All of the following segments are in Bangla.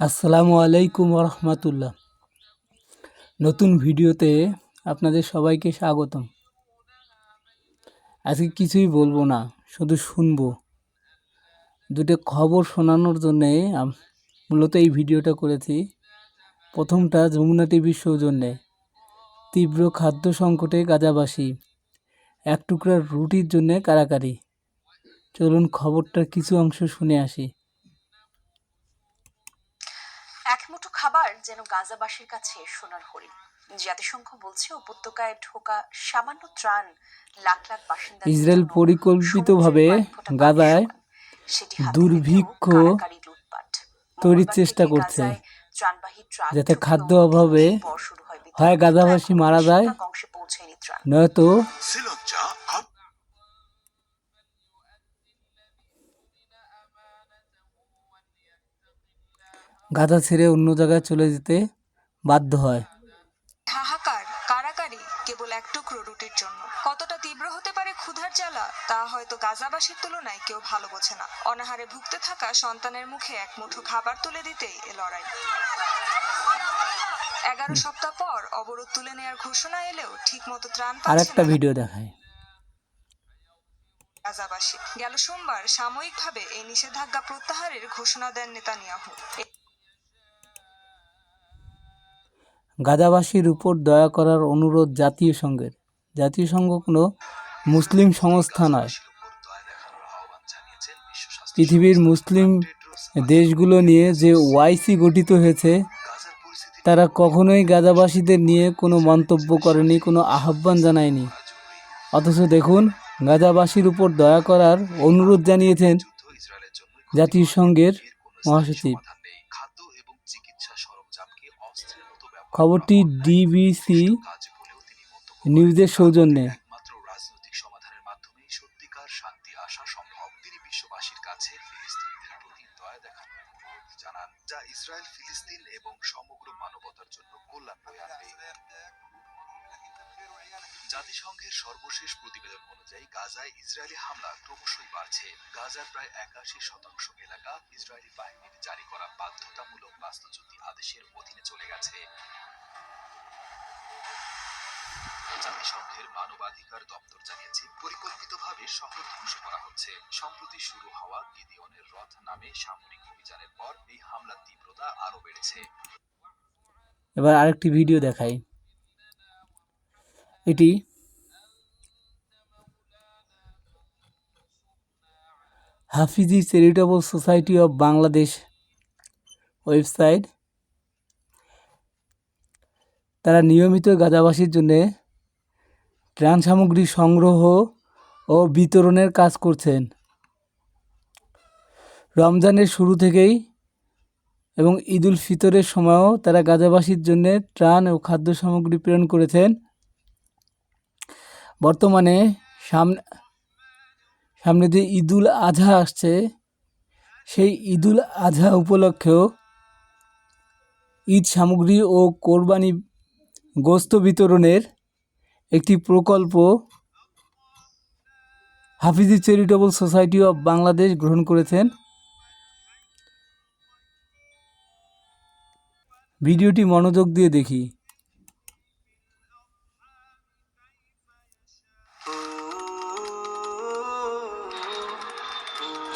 আসসালামু আলাইকুম রহমতুল্লাহ নতুন ভিডিওতে আপনাদের সবাইকে স্বাগতম। আজকে কিছুই বলব না, শুধু শুনব। দুটো খবর শোনানোর জন্যে মূলত এই ভিডিওটা করেছি। প্রথমটা, যমুনা টিভির সৌজন্যে। তীব্র খাদ্য সংকটে গাজাবাসী, এক টুকরা রুটির জন্যে কারাকারি। চলুন খবরটার কিছু অংশ শুনে আসি এক মুঠো খাবার যেন গাজাবাসীর কাছে সোনার হরিণ। জাতিসংঘ বলছে উপত্যকায় ঢোকা সামান্য ত্রাণ লাখ লাখ বাসিন্দা ইসরায়েল পরিকল্পিতভাবে গাজায় দুর্ভিক্ষ তৈরির চেষ্টা করছে, যাতে খাদ্য অভাবে হয়। গাজাবাসী মারা যায়, নয়তো গাজা ছেড়ে অন্য জায়গায় চলে যেতে বাধ্য হয়। হাহাকার কারাকারি কেবল এক টুকরো রুটির জন্য। কতটা তীব্র হতে পারে ক্ষুধার জ্বালা তা হয়তো গাজাবাসীর তুলনায় কেউ ভালো বোঝে না। অনাহারে ভুগতে থাকা সন্তানের মুখে এক মুঠো খাবার তুলে দিতেই এ লড়াই। এগারো সপ্তাহ পর অবরোধ তুলে নেয়ার ঘোষণা এলেও ঠিক মতো ত্রাণ আর পাচ্ছে একটা না। ভিডিও দেখায় গাজাবাসী। গেল সোমবার সাময়িকভাবে এই নিষেধাজ্ঞা প্রত্যাহারের ঘোষণা দেন নেতানিয়াহু। গাজাবাসীর উপর দয়া করার অনুরোধ জাতীয় সংঘের জাতীয় সংঘ কোনো মুসলিম সংস্থা নয়। পৃথিবীর মুসলিম দেশগুলো নিয়ে যে ওয়াইসি গঠিত হয়েছে, তারা কখনোই গাজাবাসীদের নিয়ে কোনো মন্তব্য করেনি, কোনো আহ্বান জানায়নি। অথচ দেখুন, গাজাবাসীর উপর দয়া করার অনুরোধ জানিয়েছেন জাতীয় সংঘের মহাসচিব। খবরটি ডিবিসি নিউজের সৌজন্যে। জাতিসংঘের সর্বশেষ প্রতিবেদন অনুযায়ী গাজায় ইসরায়েলি হামলা ক্রমশই বাড়ছে। গাজার প্রায় একাশি শতাংশ এলাকা ইসরায়েলি বাহিনীর জারি করা বাধ্যতামূলক বাস্তুচ্যুতি আদেশের অধীনে চলে গেছে। জাতিসংঘের মানবাধিকার দপ্তর জানিয়েছে, পরিকল্পিতভাবে শহর ধ্বংস করা হচ্ছে। সম্প্রতি শুরু হওয়া গিদিয়নের রথ নামে সামরিক অভিযানের পর এই হামলার তীব্রতা আরও বেড়েছে। এবার আরেকটি ভিডিও দেখাই। এটি Hafizi charitable society of Bangladesh website. তারা নিয়মিত গাজাবাসীর জন্য ত্রাণ সামগ্রী সংগ্রহ ও বিতরণের কাজ করছেন। রমজানের শুরু থেকেই এবং ঈদুল ফিতরের সময়ও তারা গাজাবাসীর জন্য ত্রাণ ও খাদ্য সামগ্রী প্রেরণ করেছেন। বর্তমানে সামনে সামনে যে ঈদুল আজহা আসছে, সেই ঈদুল আজহা উপলক্ষেও ঈদ সামগ্রী ও কোরবানি গোস্ত বিতরণের একটি প্রকল্প Hafizi charitable society of Bangladesh গ্রহণ করেছেন। ভিডিওটি মনোযোগ দিয়ে দেখি।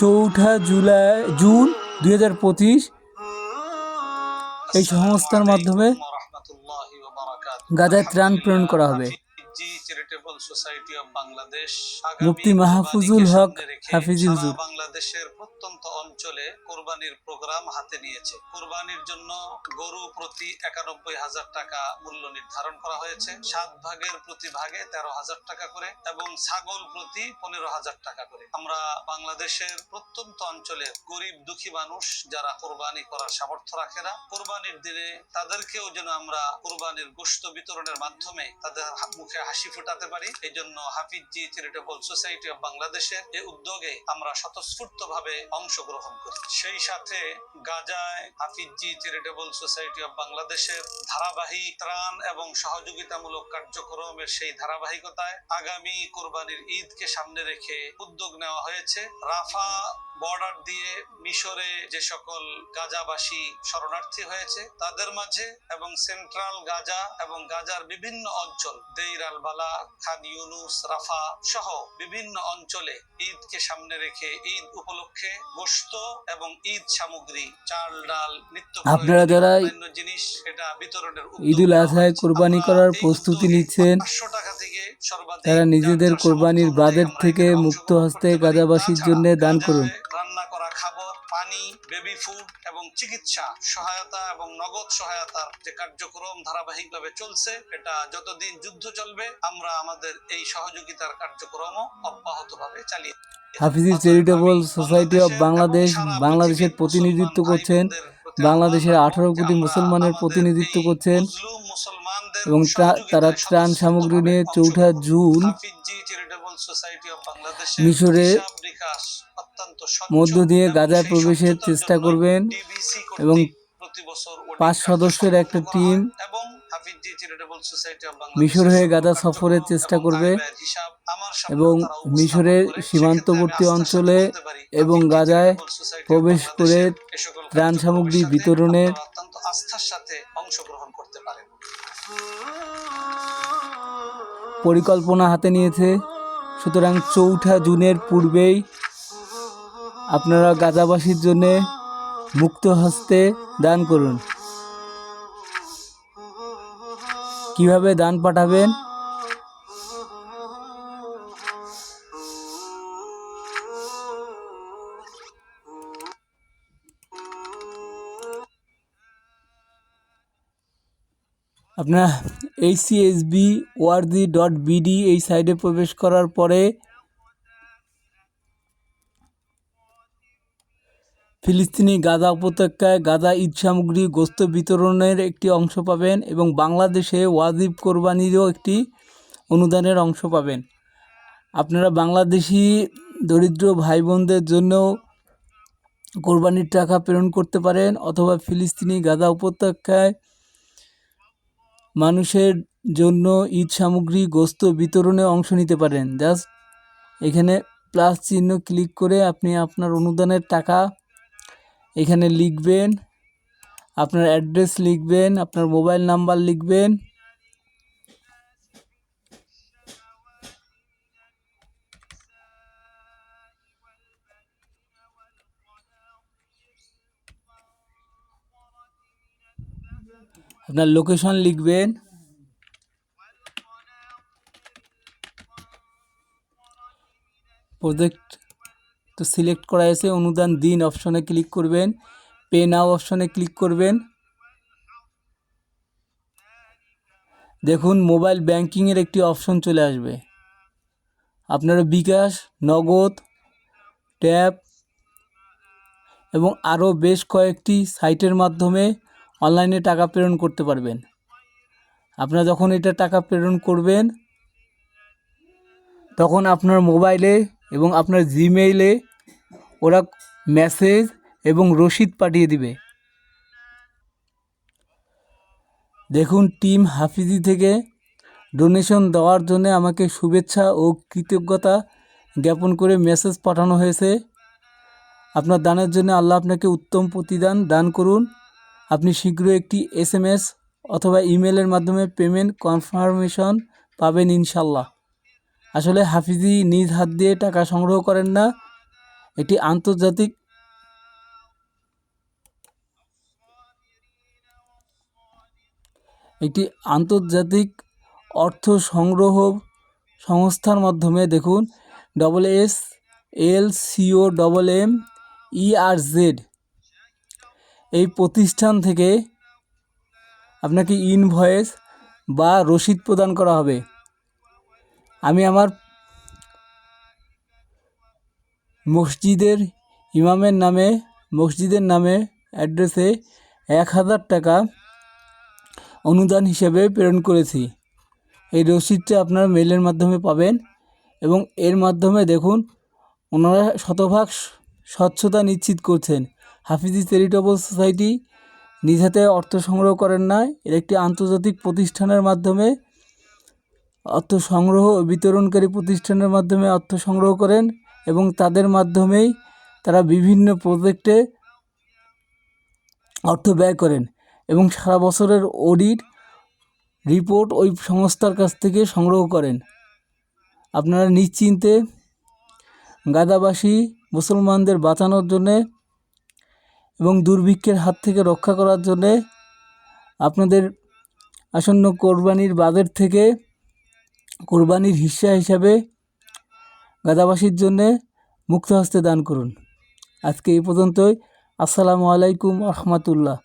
চৌঠা জুলাই জুন দুই হাজার পঁচিশ। এই সংস্থার মাধ্যমে গাজায় ত্রাণ প্রেরণ করা হবে। সোসাইটি অফ বাংলাদেশ মুফতি মাহফুজুল হক বাংলাদেশের প্রত্যন্ত অঞ্চলে কোরবানির প্রোগ্রাম হাতে নিয়েছে। কোরবানির জন্য গরু প্রতি একানব্বই হাজার টাকা মূল্য নির্ধারণ করা হয়েছে। সাত ভাগের প্রতি ভাগে তেরো হাজার টাকা করে এবং ছাগল প্রতি পনেরো হাজার টাকা করে। আমরা বাংলাদেশের প্রত্যন্ত অঞ্চলের গরিব দুঃখী মানুষ যারা কোরবানি করার সামর্থ্য রাখে না কোরবানির দিনে তাদেরকেও যেন আমরা কোরবানির গোশত বিতরণের মাধ্যমে তাদের মুখে হাসি ফুটাতে পারি। এই জন্য হাফিজি চ্যারিটেবল সোসাইটি অফ বাংলাদেশের এই উদ্যোগে আমরা স্বতঃস্ফূর্ত ভাবে অংশগ্রহণ করি। সেই সাথে গাজায় হাফিজি চ্যারিটেবল সোসাইটি অফ বাংলাদেশের ধারাবাহিক ত্রাণ এবং সহযোগিতামূলক কার্যক্রমের সেই ধারাবাহিকতায় আগামী কোরবানির ঈদকে সামনে রেখে উদ্যোগ নেওয়া হয়েছে। রাফা বর্ডার দিয়ে মিশরে যে সকল গাজাবাসী শরণার্থী হয়েছে তাদের মাঝে এবং সেন্ট্রাল গাজা এবং গাজার বিভিন্ন অঞ্চল দেইর আল বালা খান ইউনুস রাফা সহ বিভিন্ন অঞ্চলে ঈদকে সামনে রেখে ঈদ উপলক্ষে গোশত এবং ঈদ সামগ্রী চাল ডাল নিত্য আপনারা যারা জিনিস এটা বিতরণের ঈদুল আজহায় কোরবানি করার প্রস্তুতি নিচ্ছেন। 500 টাকা থেকে তারা নিজেদের কোরবানির বাদের থেকে মুক্ত হস্তে গাজাবাসীর জন্য দান করুন। বেবি ফুড এবং চিকিৎসা সহায়তা এবং নগদ সহায়তার যে কার্যক্রম ধারাবাহিকভাবে চলছে এটা যতদিন যুদ্ধ চলবে আমরা আমাদের এই সহযোগিতার কার্যক্রমও অব্যাহতভাবে চালিয়ে Hafizi charitable society of Bangladesh বাংলাদেশের প্রতিনিধিত্ব করছেন। বাংলাদেশের আঠারো কোটি মুসলমানের প্রতিনিধিত্ব করছেন এবং তারা ত্রাণ সামগ্রী নিয়ে চৌঠা জুন মিশরে মধ্য দিয়ে গাজায় প্রবেশের চেষ্টা করবেন এবং পাঁচ সদস্যের একটা টিম মিশর হয়ে গাজা সফরের চেষ্টা করবে এবং মিশরের সীমান্তবর্তী অঞ্চলে এবং গাজায় প্রবেশ করে ত্রাণ সামগ্রী বিতরণের পরিকল্পনা হাতে নিয়েছে। সুতরাং চৌঠা জুনের পূর্বেই আপনারা গাজাবাসীর জন্য মুক্ত হস্তে দান করুন। কীভাবে দান পাঠাবেন? আপনার এইচসিএসবি ওয়ার্দি ডট বিডি এই সাইটে প্রবেশ করার পরে ফিলিস্তিনি গাজা উপত্যকায় গাজা ঈদ সামগ্রী গোস্ত বিতরণের একটি অংশ পাবেন এবং বাংলাদেশে ওয়াজিব কোরবানিরও একটি অনুদানের অংশ পাবেন। আপনারা বাংলাদেশি দরিদ্র ভাই বোনদের জন্য কোরবানির টাকা প্রেরণ করতে পারেন অথবা ফিলিস্তিনি গাজা উপত্যকায় মানুষের জন্য ঈদ সামগ্রী গোস্ত বিতরণে অংশ নিতে পারেন। জাস্ট এখানে প্লাস চিহ্ন ক্লিক করে আপনি আপনার অনুদানের টাকা এখানে লিখবেন আপনার অ্যাড্রেস লিখবেন আপনার মোবাইল নাম্বার লিখবেন। আপনার লোকেশন লিখবেন। প্রজেক্ট তো সিলেক্ট করা আছে অনুদান দিন অপশনে ক্লিক করবেন পে নাও অপশনে ক্লিক করবেন। দেখুন মোবাইল ব্যাংকিংয়ের একটি অপশন চলে আসবে। আপনারা বিকাশ, নগদ, ট্যাব এবং আরও বেশ কয়েকটি সাইটের মাধ্যমে অনলাইনে টাকা প্রেরণ করতে পারবেন। আপনারা যখন এটা টাকা প্রেরণ করবেন, তখন আপনার মোবাইলে এবং আপনার জিমেইলে ওরা মেসেজ এবং রসিদ পাঠিয়ে দিবে। দেখুন, টিম হাফিজি থেকে ডোনেশন দেওয়ার জন্য আমাকে শুভেচ্ছা ও কৃতজ্ঞতা জ্ঞাপন করে মেসেজ পাঠানো হয়েছে। আপনার দানের জন্য আল্লাহ আপনাকে উত্তম প্রতিদান দান করুন। আপনি শীঘ্রই একটি এস অথবা ইমেলের মাধ্যমে পেমেন্ট কনফার্মেশন পাবেন ইনশাল্লাহ আসলে হাফিজি নিজ হাত দিয়ে টাকা সংগ্রহ করেন না। এটি আন্তর্জাতিক একটি আন্তর্জাতিক অর্থ সংগ্রহ সংস্থার মাধ্যমে দেখুন double S L C O double M E R Z এই প্রতিষ্ঠান থেকে আপনাকে ইনভয়েস বা রসিদ প্রদান করা হবে। আমি আমার মসজিদের ইমামের নামে, মসজিদের নামে অ্যাড্রেসে এক হাজার টাকা অনুদান হিসেবে প্রেরণ করেছি। এই রসিদটা আপনারা মেলের মাধ্যমে পাবেন এবং এর মাধ্যমে দেখুন ওনারা শতভাগ স্বচ্ছতা নিশ্চিত করছেন। হাফিজি চ্যারিটেবল সোসাইটি নিজ হাতে অর্থ সংগ্রহ করেন না, এর একটি আন্তর্জাতিক প্রতিষ্ঠানের মাধ্যমে অর্থ সংগ্রহ বিতরণকারী প্রতিষ্ঠানের মাধ্যমে অর্থ সংগ্রহ করেন এবং তাদের মাধ্যমেই তারা বিভিন্ন প্রজেক্টে অর্থ ব্যয় করেন এবং সারা বছরের অডিট, রিপোর্ট ওই সংস্থার কাছ থেকে সংগ্রহ করেন। আপনারা নিশ্চিন্তে গাদাবাসী মুসলমানদের বাঁচানোর জন্যে এবং দুর্ভিক্ষের হাত থেকে রক্ষা করার জন্যে আপনাদের আসন্ন কোরবানির বাজেট থেকে কোরবানির হিস্সা হিসাবে গাদাবাসীর জন্যে মুক্ত হস্তে দান করুন। আজকে এই পর্যন্তই। আসসালামু আলাইকুম রহমতুল্লাহ।